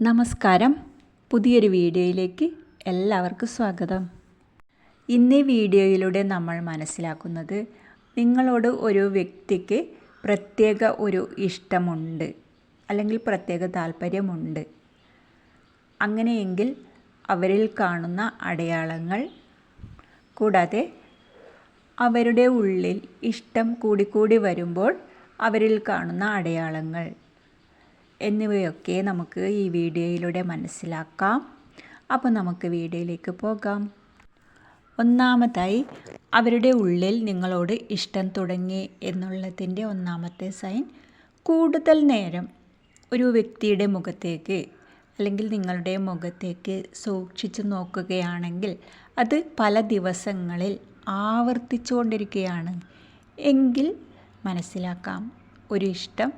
നമസ്കാരം. പുതിയൊരു വീഡിയോയിലേക്ക് എല്ലാവർക്കും സ്വാഗതം. ഇന്ന് വീഡിയോയിലൂടെ നമ്മൾ മനസ്സിലാക്കുന്നത് നിങ്ങളോട് ഒരു വ്യക്തിക്ക് പ്രത്യേക ഒരു ഇഷ്ടമുണ്ട് അല്ലെങ്കിൽ പ്രത്യേക താല്പര്യമുണ്ട്. അങ്ങനെയെങ്കിൽ അവരിൽ കാണുന്ന അടയാളങ്ങൾ കൂടാതെ അവരുടെ ഉള്ളിൽ ഇഷ്ടം കൂടിക്കൂടി വരുമ്പോൾ അവരിൽ കാണുന്ന അടയാളങ്ങൾ. എന്നിവയൊക്കെ നമുക്ക് ഈ വീഡിയോയിലൂടെ മനസ്സിലാക്കാം. അപ്പോൾ നമുക്ക് വീഡിയോയിലേക്ക് പോകാം. ഒന്നാമതായി അവരുടെ ഉള്ളിൽ നിങ്ങളോട് ഇഷ്ടം തുടങ്ങി എന്നുള്ളതിന്റെ ഒന്നാമത്തെ സൈൻ കൂടുതൽ നേരം ഒരു വ്യക്തിയുടെ മുഖത്തേക്ക് അല്ലെങ്കിൽ നിങ്ങളുടെ മുഖത്തേക്ക് സൂക്ഷിച്ചു നോക്കുകയാണെങ്കിൽ അത് പല ദിവസങ്ങളിൽ ആവർത്തിച്ചുകൊണ്ടിരിക്കുകയാണ്. എങ്കിൽ മനസ്സിലാക്കാം ഒരു ഇഷ്ടം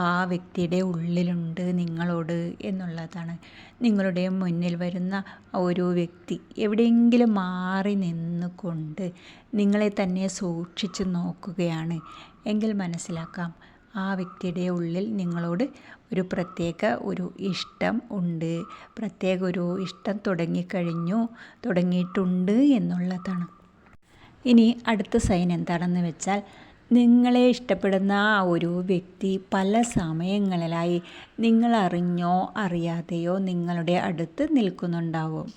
ആ വ്യക്തിയുടെ ഉള്ളിലുണ്ട് നിങ്ങളോട് എന്നുള്ളതാണ്. നിങ്ങളുടെ മുന്നിൽ വരുന്ന ഒരു വ്യക്തി എവിടെയെങ്കിലും മാറി നിന്നുകൊണ്ട് നിങ്ങളെ തന്നെ സൂക്ഷിച്ച് നോക്കുകയാണ്. എങ്കിൽ മനസ്സിലാക്കാം ആ വ്യക്തിയുടെ ഉള്ളിൽ നിങ്ങളോട് ഒരു പ്രത്യേക ഒരു ഇഷ്ടം ഉണ്ട്. പ്രത്യേക ഒരു ഇഷ്ടം തുടങ്ങിക്കഴിഞ്ഞു തുടങ്ങിയിട്ടുണ്ട് എന്നുള്ളതാണ്. ഇനി അടുത്ത സൈൻ എന്താണെന്ന് വെച്ചാൽ നിങ്ങളെ ഇഷ്ടപ്പെടുന്ന ആ ഒരു വ്യക്തി പല സമയങ്ങളിലായി നിങ്ങൾ അറിഞ്ഞോ അറിയാതെയോ നിങ്ങളുടെ അടുത്ത് നിൽക്കുന്നുണ്ടാവും.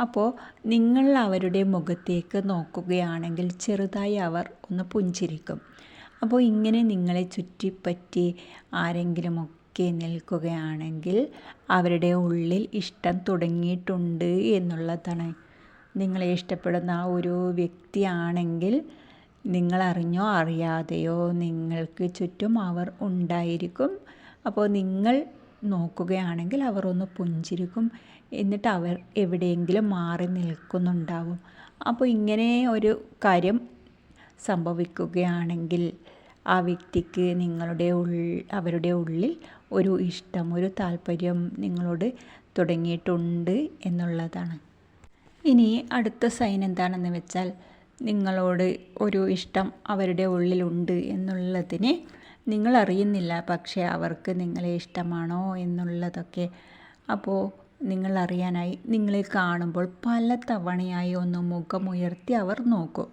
അപ്പോൾ നിങ്ങൾ അവരുടെ മുഖത്തേക്ക് നോക്കുകയാണെങ്കിൽ ചെറുതായി അവർ ഒന്ന് പുഞ്ചിരിക്കും. അപ്പോൾ ഇങ്ങനെ നിങ്ങളെ ചുറ്റിപ്പറ്റി ആരെങ്കിലുമൊക്കെ നിൽക്കുകയാണെങ്കിൽ അവരുടെ ഉള്ളിൽ ഇഷ്ടം തുടങ്ങിയിട്ടുണ്ട് എന്നുള്ളതാണ്. നിങ്ങളെ ഇഷ്ടപ്പെടുന്ന ആ ഒരു വ്യക്തിയാണെങ്കിൽ നിങ്ങളറിഞ്ഞോ അറിയാതെയോ നിങ്ങൾക്ക് ചുറ്റും അവർ ഉണ്ടായിരിക്കും. അപ്പോൾ നിങ്ങൾ നോക്കുകയാണെങ്കിൽ അവർ ഒന്ന് പുഞ്ചിരിക്കും. എന്നിട്ട് അവർ എവിടെയെങ്കിലും മാറി നിൽക്കുന്നുണ്ടാവും. അപ്പോൾ ഇങ്ങനെ ഒരു കാര്യം സംഭവിക്കുകയാണെങ്കിൽ ആ വ്യക്തിക്ക് നിങ്ങളുടെ ഉള്ളിൽ അവരുടെ ഉള്ളിൽ ഒരു ഇഷ്ടം ഒരു താല്പര്യം നിങ്ങളോട് തുടങ്ങിയിട്ടുണ്ട് എന്നുള്ളതാണ്. ഇനി അടുത്ത സൈൻ എന്താണെന്ന് വെച്ചാൽ നിങ്ങളോട് ഒരു ഇഷ്ടം അവരുടെ ഉള്ളിലുണ്ട് എന്നുള്ളതിന് നിങ്ങൾ അറിയുന്നില്ല പക്ഷേ അവർക്ക് നിങ്ങളെ ഇഷ്ടമാണോ എന്നുള്ളതൊക്കെ അപ്പോൾ നിങ്ങൾ അറിയാനായി നിങ്ങളെ കാണുമ്പോൾ പല തവണയായി ഒന്ന് മുഖമുയർത്തി അവർ നോക്കും.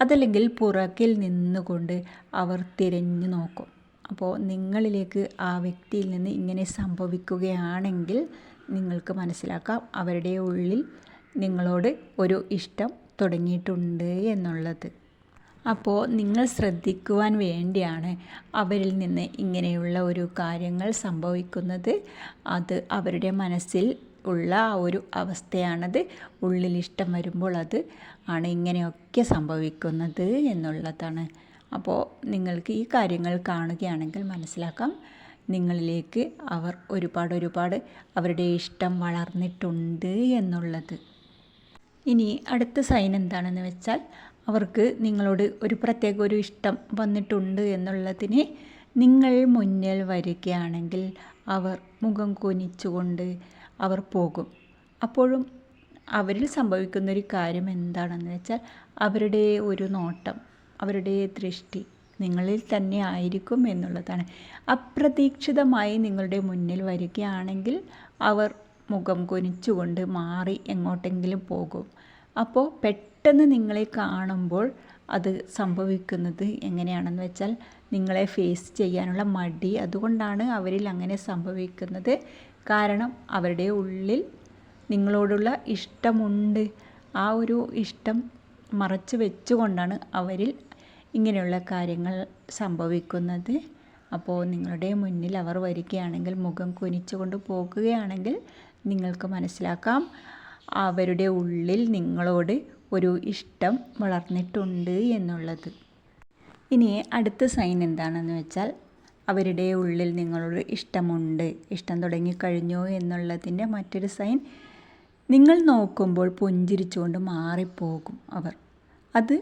അതല്ലെങ്കിൽ പുറകിൽ നിന്നുകൊണ്ട് അവർ തിരഞ്ഞു നോക്കും. അപ്പോൾ നിങ്ങളിലേക്ക് ആ വ്യക്തിയിൽ നിന്ന് ഇങ്ങനെ സംഭവിക്കുകയാണെങ്കിൽ നിങ്ങൾക്ക് മനസ്സിലാക്കാം അവരുടെ ഉള്ളിൽ നിങ്ങളോട് ഒരു ഇഷ്ടം തുടങ്ങിയിട്ടുണ്ട് എന്നുള്ളത്. അപ്പോൾ നിങ്ങൾ ശ്രദ്ധിക്കുവാൻ വേണ്ടിയാണ് അവരിൽ നിന്ന് ഇങ്ങനെയുള്ള ഒരു കാര്യങ്ങൾ സംഭവിക്കുന്നത്. അത് അവരുടെ മനസ്സിൽ ഉള്ള ആ ഒരു അവസ്ഥയാണത്. ഉള്ളിൽ ഇഷ്ടം വരുമ്പോൾ അത് ആണ് ഇങ്ങനെയൊക്കെ സംഭവിക്കുന്നത് എന്നുള്ളതാണ്. അപ്പോൾ നിങ്ങൾക്ക് ഈ കാര്യങ്ങൾ കാണുകയാണെങ്കിൽ മനസ്സിലാക്കാം. നിങ്ങളിലേക്ക് അവർ ഒരുപാട് ഒരുപാട് അവരുടെ ഇഷ്ടം വളർന്നിട്ടുണ്ട് എന്നുള്ളത്. ഇനി അടുത്ത സൈൻ എന്താണെന്ന് വെച്ചാൽ അവർക്ക് നിങ്ങളോട് ഒരു പ്രത്യേക ഒരു ഇഷ്ടം വന്നിട്ടുണ്ട് എന്നുള്ളതിന് നിങ്ങൾ മുന്നിൽ വരികയാണെങ്കിൽ അവർ മുഖം കുനിച്ചുകൊണ്ട് അവർ പോകും. അപ്പോഴും അവരിൽ സംഭവിക്കുന്നൊരു കാര്യം എന്താണെന്ന് വെച്ചാൽ അവരുടെ ഒരു നോട്ടം അവരുടെ ദൃഷ്ടി നിങ്ങളിൽ തന്നെ ആയിരിക്കും എന്നുള്ളതാണ്. അപ്രതീക്ഷിതമായി നിങ്ങളുടെ മുന്നിൽ വരികയാണെങ്കിൽ അവർ മുഖം കുനിച്ചുകൊണ്ട് മാറി എങ്ങോട്ടെങ്കിലും പോകും. അപ്പോൾ പെട്ടെന്ന് നിങ്ങളെ കാണുമ്പോൾ അത് സംഭവിക്കുന്നത് എങ്ങനെയാണെന്ന് വെച്ചാൽ നിങ്ങളെ ഫേസ് ചെയ്യാനുള്ള മടി അതുകൊണ്ടാണ് അവരിൽ അങ്ങനെ സംഭവിക്കുന്നത്. കാരണം അവരുടെ ഉള്ളിൽ നിങ്ങളോടുള്ള ഇഷ്ടമുണ്ട്. ആ ഒരു ഇഷ്ടം മറച്ചു വെച്ചുകൊണ്ടാണ് അവരിൽ ഇങ്ങനെയുള്ള കാര്യങ്ങൾ സംഭവിക്കുന്നത്. അപ്പോൾ നിങ്ങളുടെ മുന്നിൽ അവർ വരികയാണെങ്കിൽ മുഖം കുനിച്ചുകൊണ്ട് പോകുകയാണെങ്കിൽ നിങ്ങൾക്ക് മനസ്സിലാക്കാം. അവരുടെ ഉള്ളിൽ നിങ്ങളോട് ഒരു ഇഷ്ടം വളർന്നിട്ടുണ്ട് എന്നുള്ളത്. ഇനി അടുത്ത സൈൻ എന്താണെന്ന് വെച്ചാൽ അവരുടെ ഉള്ളിൽ നിങ്ങളോട് ഇഷ്ടമുണ്ട് ഇഷ്ടം തുടങ്ങിക്കഴിഞ്ഞു എന്നുള്ളതിന്റെ മറ്റൊരു സൈൻ നിങ്ങൾ നോക്കുമ്പോൾ പുഞ്ചിരിച്ചുകൊണ്ട് മാറിപ്പോകും അവർ. അത്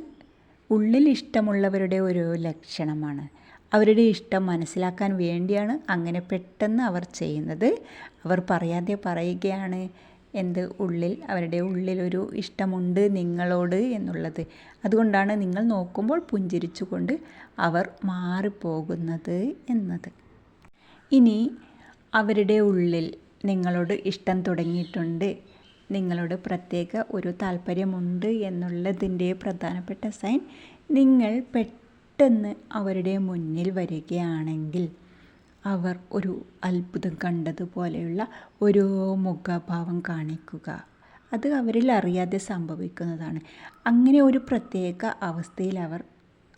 ഉള്ളിൽ ഇഷ്ടമുള്ളവരുടെ ഒരു ലക്ഷണമാണ്. അവരുടെ ഇഷ്ടം മനസ്സിലാക്കാൻ വേണ്ടിയാണ് അങ്ങനെ പെട്ടെന്ന് അവർ ചെയ്യുന്നത്. അവർ പറയാതെ പറയുകയാണ് എന്ത് ഉള്ളിൽ അവരുടെ ഉള്ളിലൊരു ഇഷ്ടമുണ്ട് നിങ്ങളോട് എന്നുള്ളത്. അതുകൊണ്ടാണ് നിങ്ങൾ നോക്കുമ്പോൾ പുഞ്ചിരിച്ചുകൊണ്ട് അവർ മാറിപ്പോകുന്നത് എന്നത്. ഇനി അവരുടെ ഉള്ളിൽ നിങ്ങളോട് ഇഷ്ടം തുടങ്ങിയിട്ടുണ്ട്. നിങ്ങളോട് പ്രത്യേക ഒരു താല്പര്യമുണ്ട് എന്നുള്ളതിന്റെ പ്രധാനപ്പെട്ട സൈൻ നിങ്ങൾ പെട്ടെന്ന് അവരുടെ മുന്നിൽ വരികയാണെങ്കിൽ അവർ ഒരു അത്ഭുതം കണ്ടതുപോലെയുള്ള ഒരു മുഖഭാവം കാണിക്കുക. അത് അവരിൽ അറിയാതെ സംഭവിക്കുന്നതാണ്. അങ്ങനെ ഒരു പ്രത്യേക അവസ്ഥയിൽ അവർ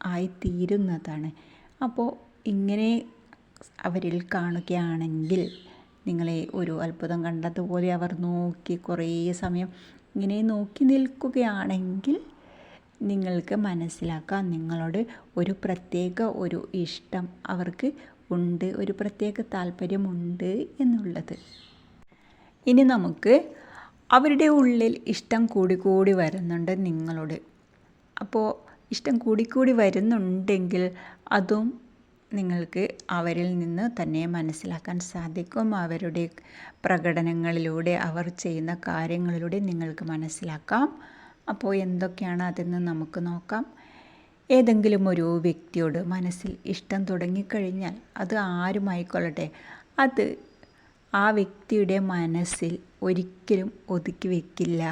ആയിത്തീരുന്നതാണ്. അപ്പോൾ ഇങ്ങനെ അവരിൽ കാണുകയാണെങ്കിൽ നിങ്ങളെ ഒരു അത്ഭുതം കണ്ടതുപോലെ അവർ നോക്കി കുറേ സമയം ഇങ്ങനെ നോക്കി നിൽക്കുകയാണെങ്കിൽ നിങ്ങൾക്ക് മനസ്സിലാക്കാം നിങ്ങളോട് ഒരു പ്രത്യേക ഒരു ഇഷ്ടം അവർക്ക് ഉണ്ട് ഒരു പ്രത്യേക താല്പര്യമുണ്ട് എന്നുള്ളത്. ഇനി നമുക്ക് അവരുടെ ഉള്ളിൽ ഇഷ്ടം കൂടിക്കൂടി വരുന്നുണ്ട് നിങ്ങളോട്. അപ്പോൾ ഇഷ്ടം കൂടിക്കൂടി വരുന്നുണ്ടെങ്കിൽ അതും നിങ്ങൾക്ക് അവരിൽ നിന്ന് തന്നെ മനസ്സിലാക്കാൻ സാധിക്കും. അവരുടെ പ്രകടനങ്ങളിലൂടെ അവർ ചെയ്യുന്ന കാര്യങ്ങളിലൂടെ നിങ്ങൾക്ക് മനസ്സിലാക്കാം. അപ്പോൾ എന്തൊക്കെയാണ് അതെന്ന് നമുക്ക് നോക്കാം. ഏതെങ്കിലും ഒരു വ്യക്തിയോട് മനസ്സിൽ ഇഷ്ടം തുടങ്ങിക്കഴിഞ്ഞാൽ അത് ആരുമായിക്കൊള്ളട്ടെ അത് ആ വ്യക്തിയുടെ മനസ്സിൽ ഒരിക്കലും ഒതുക്കി വയ്ക്കില്ല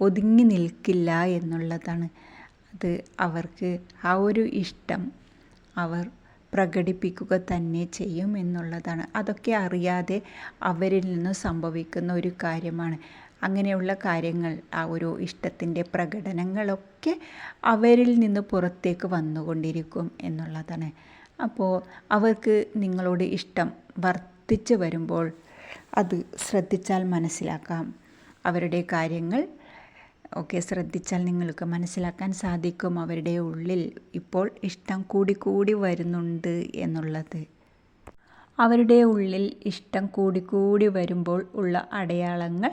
ഒതുങ്ങി നിൽക്കില്ല എന്നുള്ളതാണ്. അത് അവർക്ക് ആ ഒരു ഇഷ്ടം അവർ പ്രകടിപ്പിക്കുക തന്നെ ചെയ്യും എന്നുള്ളതാണ്. അതൊക്കെ അറിയാതെ അവരിൽ നിന്ന് സംഭവിക്കുന്ന ഒരു കാര്യമാണ്. അങ്ങനെയുള്ള കാര്യങ്ങൾ ആ ഒരു ഇഷ്ടത്തിന്റെ പ്രകടനങ്ങളൊക്കെ അവരിൽ നിന്ന് പുറത്തേക്ക് വന്നുകൊണ്ടിരിക്കും എന്നുള്ളതാണ്. അപ്പോൾ അവർക്ക് നിങ്ങളോട് ഇഷ്ടം വർദ്ധിച്ചു വരുമ്പോൾ അത് ശ്രദ്ധിച്ചാൽ മനസ്സിലാക്കാം. അവരുടെ കാര്യങ്ങൾ ഒക്കെ ശ്രദ്ധിച്ചാൽ നിങ്ങൾക്ക് മനസ്സിലാക്കാൻ സാധിക്കും. അവരുടെ ഉള്ളിൽ ഇപ്പോൾ ഇഷ്ടം കൂടി കൂടി വരുന്നുണ്ട് എന്നുള്ളത്. അവരുടെ ഉള്ളിൽ ഇഷ്ടം കൂടി കൂടി വരുമ്പോൾ ഉള്ള അടയാളങ്ങൾ